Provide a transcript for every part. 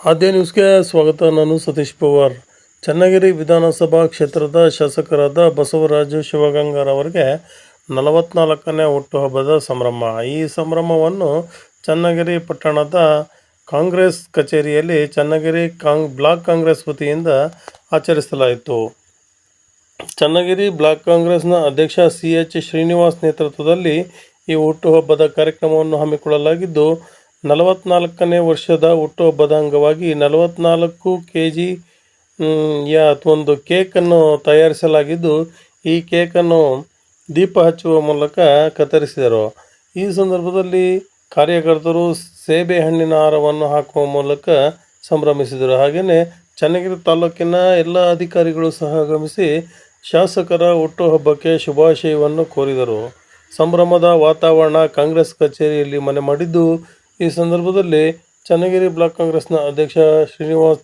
ಆದ್ಯ ನ್ಯೂಸ್ಗೆ ಸ್ವಾಗತ. ನಾನು ಸತೀಶ್ ಪವಾರ್. ಚನ್ನಗಿರಿ ವಿಧಾನಸಭಾ ಕ್ಷೇತ್ರದ ಶಾಸಕರಾದ ಬಸವರಾಜು ಶಿವಗಂಗಾರವರಿಗೆ ನಲವತ್ನಾಲ್ಕನೇ ಹುಟ್ಟುಹಬ್ಬದ ಸಂಭ್ರಮ. ಈ ಸಂಭ್ರಮವನ್ನು ಚನ್ನಗಿರಿ ಪಟ್ಟಣದ ಕಾಂಗ್ರೆಸ್ ಕಚೇರಿಯಲ್ಲಿ ಚನ್ನಗಿರಿ ಕಾಂಗ್ ಬ್ಲಾಕ್ ಕಾಂಗ್ರೆಸ್ ವತಿಯಿಂದ ಆಚರಿಸಲಾಯಿತು. ಚನ್ನಗಿರಿ ಬ್ಲಾಕ್ ಕಾಂಗ್ರೆಸ್ನ ಅಧ್ಯಕ್ಷ ಸಿ ಎಚ್ ಶ್ರೀನಿವಾಸ್ ನೇತೃತ್ವದಲ್ಲಿ ಈ ಹುಟ್ಟುಹಬ್ಬದ ಕಾರ್ಯಕ್ರಮವನ್ನು ಹಮ್ಮಿಕೊಳ್ಳಲಾಗಿದ್ದು ನಲವತ್ನಾಲ್ಕನೇ ವರ್ಷದ ಹುಟ್ಟುಹಬ್ಬದ ಅಂಗವಾಗಿ ನಲವತ್ತ್ನಾಲ್ಕು ಕೆ ಜಿ ಯ, ಒಂದು ಕೇಕನ್ನು ತಯಾರಿಸಲಾಗಿದ್ದು, ಈ ಕೇಕನ್ನು ದೀಪ ಹಚ್ಚುವ ಮೂಲಕ ಕತ್ತರಿಸಿದರು. ಈ ಸಂದರ್ಭದಲ್ಲಿ ಕಾರ್ಯಕರ್ತರು ಸೇಬೆ ಹಣ್ಣಿನ ಹಾರವನ್ನು ಹಾಕುವ ಮೂಲಕ ಸಂಭ್ರಮಿಸಿದರು. ಹಾಗೆಯೇ ಚನ್ನಗಿರಿ ತಾಲೂಕಿನ ಎಲ್ಲ ಅಧಿಕಾರಿಗಳು ಸಹ ಆಗಮಿಸಿ ಶಾಸಕರ ಹುಟ್ಟುಹಬ್ಬಕ್ಕೆ ಶುಭಾಶಯವನ್ನು ಕೋರಿದರು. ಸಂಭ್ರಮದ ವಾತಾವರಣ ಕಾಂಗ್ರೆಸ್ ಕಚೇರಿಯಲ್ಲಿ ಮನೆ ಮಾಡಿದ್ದು ಈ ಸಂದರ್ಭದಲ್ಲಿ ಚನ್ನಗಿರಿ ಬ್ಲಾಕ್ ಕಾಂಗ್ರೆಸ್ನ ಅಧ್ಯಕ್ಷ ಶ್ರೀನಿವಾಸ್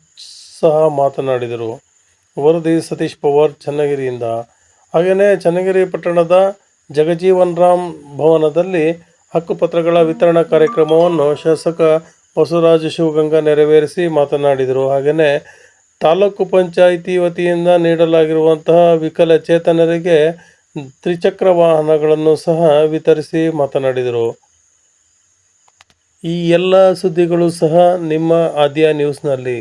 ಸಹ ಮಾತನಾಡಿದರು. ವರದಿ ಸತೀಶ್ ಪವಾರ್ ಚನ್ನಗಿರಿಯಿಂದ. ಹಾಗೆಯೇ ಚನ್ನಗಿರಿ ಪಟ್ಟಣದ ಜಗಜೀವನ್ ರಾಮ್ ಭವನದಲ್ಲಿ ಹಕ್ಕುಪತ್ರಗಳ ವಿತರಣಾ ಕಾರ್ಯಕ್ರಮವನ್ನು ಶಾಸಕ ಬಸವರಾಜ ಶಿವಗಂಗಾ ನೆರವೇರಿಸಿ ಮಾತನಾಡಿದರು. ಹಾಗೆಯೇ ತಾಲೂಕು ಪಂಚಾಯಿತಿ ವತಿಯಿಂದ ನೀಡಲಾಗಿರುವಂತಹ ವಿಕಲಚೇತನರಿಗೆ ತ್ರಿಚಕ್ರ ವಾಹನಗಳನ್ನು ಸಹ ವಿತರಿಸಿ ಮಾತನಾಡಿದರು. ಈ ಎಲ್ಲ ಸುದ್ದಿಗಳು ಸಹ ನಿಮ್ಮ ಆದ್ಯ ನ್ಯೂಸ್ನಲ್ಲಿ.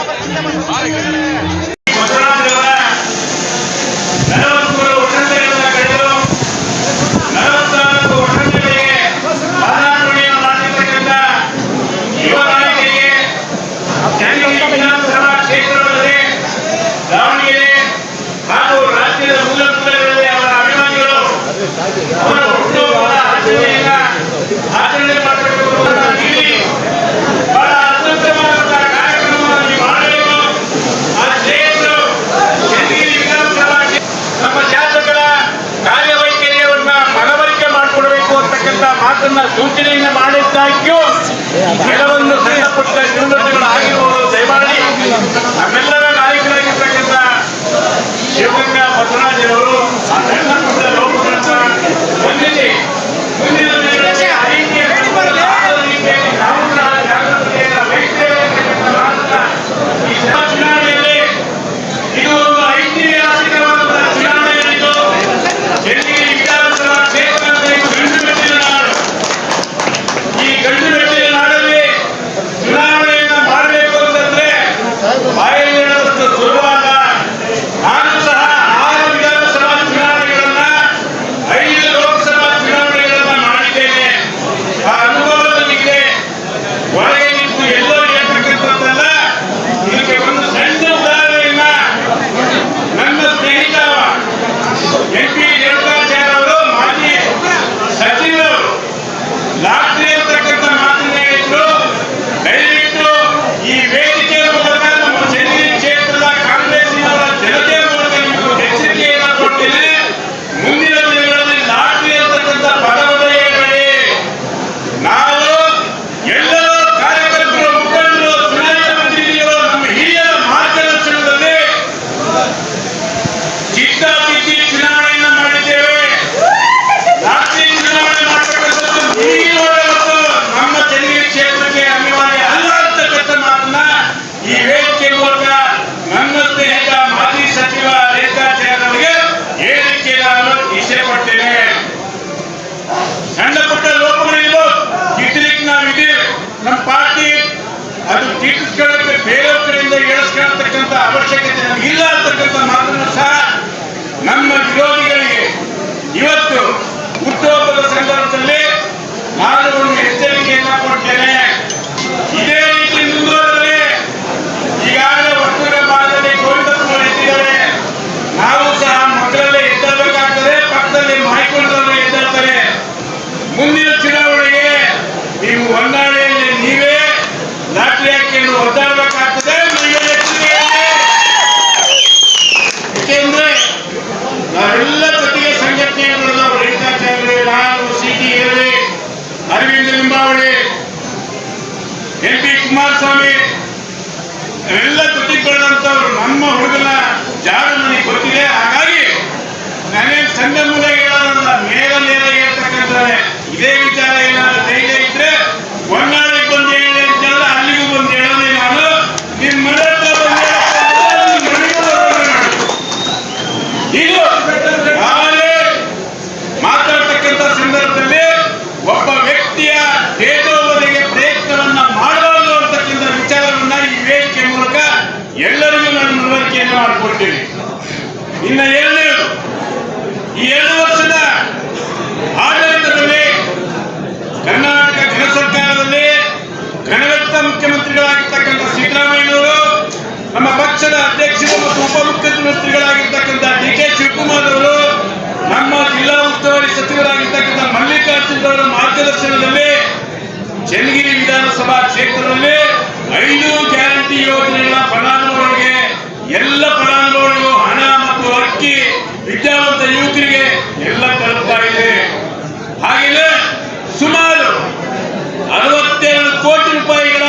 ಬಸವರಾಜರವರ ಅವರೆಲ್ಲ ಜೊತೆಗೆ ಸಂಘಟನೆಗಳು ನಾವು ರೇಣುಕಾಚಾರ್ಯ ನಾನು C T Hegde Aravinda Limbavali M P, Kumaraswamy, ಎಲ್ಲ ಜೊತೆಗೆ ನಮ್ಮ ಹುಡುಗನ ಜಾಗ ನನಗೆ ಗೊತ್ತಿದೆ. ಹಾಗಾಗಿ ನನಗೆ ಸಂಘ ಮೂಲ ಹೇಳೋದಲ್ಲ ನೇರ ನೇರ ಹೇಳ್ತಕ್ಕಂಥ ಇದೇ ವಿಚಾರ ಏನಾದ್ರು ಪಕ್ಷದ ಅಧ್ಯಕ್ಷರು ಮತ್ತು ಉಪಮುಖ್ಯಮಂತ್ರಿಗಳಾಗಿರ್ತಕ್ಕಂಥ ಡಿ ಕೆ ಶಿವಕುಮಾರ್ ಅವರು, ನಮ್ಮ ಜಿಲ್ಲಾ ಉಸ್ತುವಾರಿ ಸಚಿವರಾಗಿರ್ತಕ್ಕಂಥ ಮಲ್ಲಿಕಾರ್ಜುನ್ ಅವರ ಮಾರ್ಗದರ್ಶನದಲ್ಲಿ ಚನ್ನಗಿರಿ ವಿಧಾನಸಭಾ ಕ್ಷೇತ್ರದಲ್ಲಿ ಐದು ಗ್ಯಾರಂಟಿ ಯೋಜನೆಗಳ ಫಲಾನುಭವಿಗಳಿಗೆ ಎಲ್ಲ ಫಲಾನುಭವಿಗಳು ಹಣ ಮತ್ತು ಅಕ್ಕಿ, ವಿದ್ಯಾವಂತ ಯುವಕರಿಗೆ ಎಲ್ಲ ತಲುಪ್ತಾ ಇದೆ ಹಾಗೆಯೇ ಸುಮಾರು ಅರವತ್ತೆರಡು ಕೋಟಿ ರೂಪಾಯಿಗಳ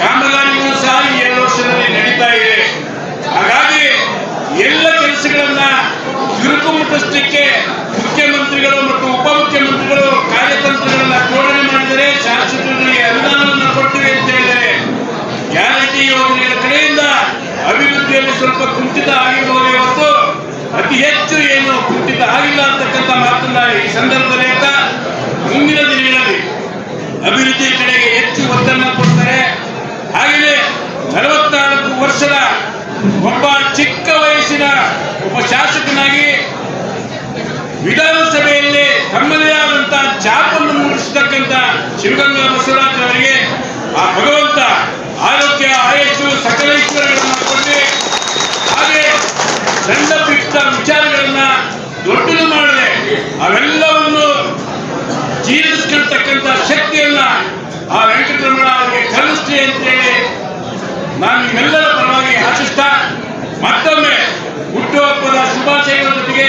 ಕಾಮಗಾರಿಗಳು ಸಹ ಈ ಎರಡು ವರ್ಷದಲ್ಲಿ ನಡೀತಾ ಇದೆ ಹಾಗಾಗಿ ಎಲ್ಲ ಕೆಲಸಗಳನ್ನ ಮುಟ್ಟಿಸಲಿಕ್ಕೆ ಮುಖ್ಯಮಂತ್ರಿಗಳು ಮತ್ತು ಉಪಮುಖ್ಯಮಂತ್ರಿಗಳು ಕಾರ್ಯತಂತ್ರಗಳನ್ನ ಜೋಡಣೆ ಮಾಡಿದರೆ ಶಾಸಕರಿಗೆ ಅನುದಾನವನ್ನು ಕೊಟ್ಟಿವೆ ಅಂತ ಹೇಳಿದರೆ ಗ್ಯಾರಂಟಿ ಯೋಜನೆಗಳ ಕಡೆಯಿಂದ ಅಭಿವೃದ್ಧಿಯಲ್ಲಿ ಸ್ವಲ್ಪ ಕುಂಠಿತ ಆಗಿರ್ಬೋದು ಇವತ್ತು ಅತಿ ಹೆಚ್ಚು ಏನು ಕುಂಠಿತ ಆಗಿಲ್ಲ ಅಂತಕ್ಕಂಥ ಮಾತನ್ನ ಈ ಸಂದರ್ಭದಲ್ಲಿ ಹೇಳ್ತಾ ಮುಂದಿನ ದಿನಗಳಲ್ಲಿ ಅಭಿವೃದ್ಧಿ ಕಡೆಗೆ ಹೆಚ್ಚು ಒತ್ತನ್ನು ಕೊಡ್ತಾರೆ. ಹಾಗೆಯೇ ನಲವತ್ನಾಲ್ಕು ವರ್ಷದ ಒಬ್ಬ ಚಿಕ್ಕ ವಯಸ್ಸಿನ ಒಬ್ಬ ಶಾಸಕನಾಗಿ ಮೂಡಿಸತಕ್ಕಂಥ ಶಿವಗಂಗಾ ಬಸವರಾಜ್ ಅವರಿಗೆ ಆ ಭಗವಂತ ಆರೋಗ್ಯ, ಆಯಸ್ಸು, ಸಕಲ ಈಶ್ವರಗಳನ್ನು ಕೊಟ್ಟು ಹಾಗೆ ಸಣ್ಣ ಪಿಟ್ಟ ವಿಚಾರಗಳನ್ನ ದೊಡ್ಡದು ಮಾಡದೆ ಅವೆಲ್ಲವನ್ನು ಜೀರ್ಣಿಸ್ಕೊಳ್ತಕ್ಕಂಥ ಶಕ್ತಿಯನ್ನ ಆ ವೆಂಕಟರಮಣ ಅವರಿಗೆ ಕಲಿಸ್ತಿ ಅಂತೇಳಿ ನಾನು ನಿಮ್ಮೆಲ್ಲರ ಪರವಾಗಿ ಆಶಿಸ್ತಾ ಮತ್ತೊಮ್ಮೆ ಹುಟ್ಟುಹಬ್ಬದ ಶುಭಾಶಯಗಳ ಜೊತೆಗೆ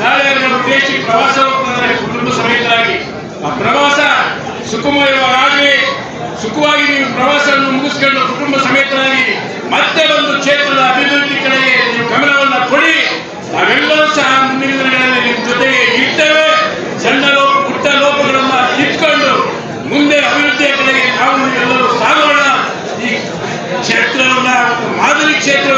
ನಾಳೆ ಅವರ ವಿದೇಶಕ್ಕೆ ಪ್ರವಾಸ ಹೋಗ್ತಾರೆ ಕುಟುಂಬ ಸಮೇತರಾಗಿ. ಆ ಪ್ರವಾಸ ಸುಖಮಯವಾಗಲಿ ಸುಖವಾಗಿ ನೀವು ಪ್ರವಾಸವನ್ನು ಮುಗಿಸ್ಕೊಂಡು ಕುಟುಂಬ ಸಮೇತರಾಗಿ ಮತ್ತೆ ಒಂದು ಕ್ಷೇತ್ರದ ಅಭಿವೃದ್ಧಿ ಕಡೆಗೆ ನೀವು ಗಮನವನ್ನು ಕೊಡಿ. ನಾವೆಲ್ಲರೂ ಸಹ ಮುಂದಿನ ದಿನಗಳಲ್ಲಿ ನಿಮ್ಮ ಜೊತೆಗೆ ಇರ್ತೇವೆ. ಸಣ್ಣ ಲೋಪ ಪುಟ್ಟ ಲೋಪಗಳನ್ನು ತಿದ್ಕೊಂಡು ಮುಂದೆ ಅಭಿವೃದ್ಧಿಯ ಕಡೆಗೆ ನಾವು ಎಲ್ಲರೂ ಸಾಗೋಣ ಈ ಕ್ಷೇತ್ರವನ್ನ ಮಾದರಿ ಕ್ಷೇತ್ರವನ್ನಾಗಿ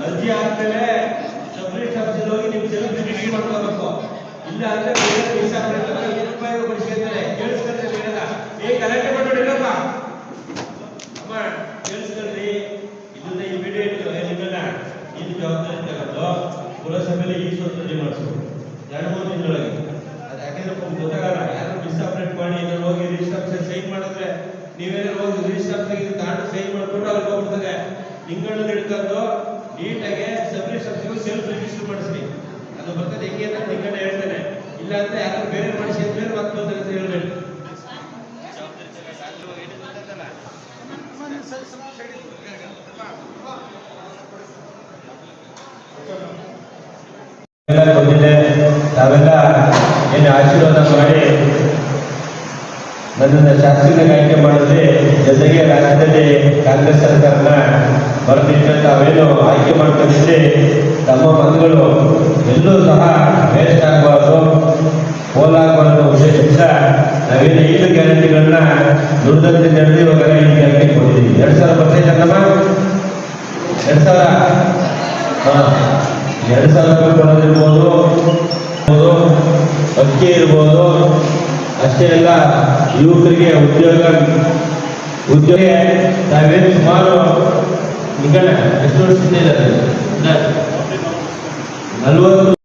ಅರ್ಜಿ ಆದ್ಮೇಲೆ ಸಬ್ಮಿಟ್ ಆಫೀಸಲ್ಲಿ ಹೋಗಿ ನಿಮ್ ಜನ ರಿಜಿಸ್ಟರ್ ಮಾಡ್ಕೋಬೇಕು. ಇಲ್ಲ ಅಂದ್ರೆ ಕೊಡಿಸ್ಕೊತಾರೆ ಕೇಳಿಸ್ಕೊಂಡ್ರೆ ಬೇಡ ಏ ಕರೆಕ್ಟ್ ಮಾಡ್ಬೇಡಿಲ್ಲಪ್ಪ ಜವಾಬ್ದಾರಿ ತಗೊಂಡು ಪುರಸಭೆಯಲ್ಲಿ ಈ ಸ್ವಲ್ಪ ರೆಡಿ ಮಾಡಿಸ್ಬೇಕು ಎರಡು ಮೂರು ದಿನದೊಳಗೆ ಅದು ಯಾಕೆಂದ್ರೆ ಗೊತ್ತಾಗಲ್ಲ ಯಾರು ಡಿಸ್ಅಪ್ರೇಟ್ ಮಾಡಿ ಇದ್ರಲ್ಲಿ ಹೋಗಿ ರಿಜಿಸ್ಟ್ರೇಷನ್ ಸೈನ್ ಮಾಡಿದ್ರೆ ನೀವೇನಾದ್ರು ಹೋಗಿ ರಿಜಿಸ್ಟರ್ ತೆಗೆದು ಇದು ಕಾರ್ಡ್ ಸೈನ್ ಮಾಡಿಕೊಂಡು ಅಲ್ಲಿ ಹೋಗ್ಬಿಡ್ತದೆ ತಿಂಗಳನ್ನು ಹಿಡ್ಕೊಂಡು ನೀಟಾಗಿ ಸಬ್ ರಿಜಿಸ್ಟರ್ ಸೆಲ್ಫ್ ರಿಜಿಸ್ಟರ್ ಮಾಡಿಸ್ರಿ ಅದು ಬರ್ತದೆ ಹೆಂಗೆ ಅಂತ ಹೇಳ್ತೇನೆ ಇಲ್ಲ ಅಂದ್ರೆ ಯಾರು ಬೇರೆ ಮಾಡಿಸಿ ಅಂದ್ರೆ ಮತ್ತೊಂದು ಅಂತ ಹೇಳ್ಬೇಕು ಎಲ್ಲ ಬಂದಿದೆ ತಾವೆಲ್ಲ ಏನು ಆಶೀರ್ವಾದ ಮಾಡಿ ನನ್ನನ್ನು ಶಾಸಕನಾಗಿ ಆಯ್ಕೆ ಮಾಡಿದ್ರೆ ಜೊತೆಗೆ ರಾಜ್ಯದಲ್ಲಿ ಕಾಂಗ್ರೆಸ್ ಸರ್ಕಾರನ ಬರ್ತಿದ್ದ ತಾವೇನು ಆಯ್ಕೆ ಮಾಡ್ಕೊಂಡಿದ್ರೆ ತಮ್ಮ ಮತಗಳು ಎಲ್ಲೂ ಸಹ ವೇಸ್ಟ್ ಆಗಬಾರ್ದು ಪೋಲಾಗಬಾರ್ದು ಅನ್ನೋ ಉದ್ದೇಶದಿಂದ ನಾವೇನು ಐದು ಗ್ಯಾರಂಟಿಗಳನ್ನ ದುರ್ದಂತೆ ನಡೆದು ಇವಾಗ ಐದು ಗ್ಯಾರಂಟಿ ಕೊಟ್ಟಿದ್ದೀವಿ. ಎರಡು ಸಾವಿರ ಪರ್ಸೆಂಟ್ ಎರಡು ಸಾವಿರ? ಹಾಂ. ಎರಡು ಸಾವಿರ ರೂಪಾಯಿ ಕೊಡೋದಿರ್ಬೋದು. ಇರ್ಬೋದು, ಅಕ್ಕಿ ಇರ್ಬೋದು ಅಷ್ಟೇ ಅಲ್ಲ ಯುವಕರಿಗೆ ಉದ್ಯೋಗ ಉದ್ಯೋಗ ತಾವೇನು ಸುಮಾರು ನಿಗಣ ಎಷ್ಟು ವರ್ಷದಿಂದ